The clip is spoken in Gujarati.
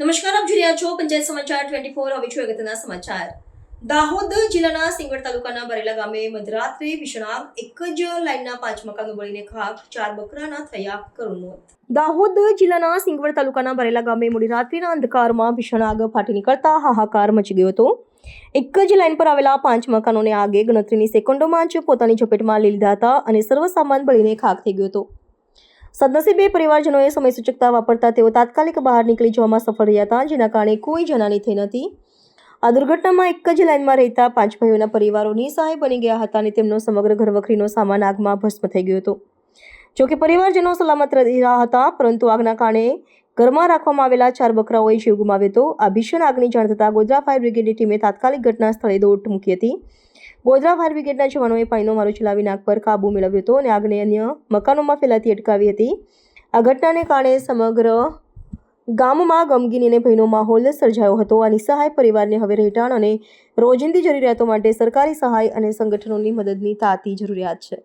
નમસ્કાર, આપ જોઈ છો પંચાયત સમાચાર ટ્વેન્ટી ફોર હવે છું અગત્યના સમાચાર. દાહોદ જિલ્લાના સિંગવડ તાલુકાના બરેલા ગામે મધરાત્રે ભીષણ આગ એક જ લાઇનના પાંચ મકાનો બળીને ખાક ચાર બકરાના થયા કરુણ મોત. દાહોદ જિલ્લાના સિંગવડ તાલુકાના બરેલા ગામે મોડી રાત્રિના અંધકારમાં ભીષણ આગ ફાટી નીકળતા હાહાકાર મચી ગયો હતો. એક જ લાઇન પર આવેલા પાંચ મકાનોને આગે ગણતરીની સેકન્ડોમાં જ પોતાની ઝપેટમાં લીધા હતા અને સર્વ સામાન બળીને ખાક થઈ ગયો હતો. સદનસીબે પરિવારજનોએ સમય સૂચકતા વાપરતા તેઓ તાત્કાલિક બહાર નીકળી જવામાં સફળ રહ્યા હતા, જેના કારણે કોઈ જનાની થઈ નથી. આ દુર્ઘટનામાં એક જ લાઇનમાં રહેતા પાંચ ભાઈઓના પરિવારો નિસહાય બની ગયા હતા અને તેમનો સમગ્ર ઘરવખરીનો સામાન આગમાં ભસ્મ થઈ ગયો હતો. જોકે પરિવારજનો સલામત રહી રહ્યા હતા, પરંતુ આગના કારણે ઘરમાં રાખવામાં આવેલા ચાર બકરાઓએ જીવ ગુમાવ્યો હતો. આ ભીષણ આગની જાણ થતાં ગોધરા ફાયર બ્રિગેડની ટીમે તાત્કાલિક ઘટના સ્થળે દોટ મૂકી હતી. ગોધરા ફાયર બ્રિગેડના જવાનોએ પાણીનો મારો ચલાવી નાગ પર કાબુ મેળવ્યો હતો અને આગને અન્ય મકાનોમાં ફેલાતી અટકાવી હતી. આ ઘટનાને કારણે સમગ્ર ગામમાં ગમગીની અને ભયનો માહોલ સર્જાયો હતો. આ નિસહાય પરિવારને હવે રહેઠાણ અને રોજિંદી જરૂરિયાતો માટે સરકારી સહાય અને સંગઠનોની મદદની તાતી જરૂરિયાત છે.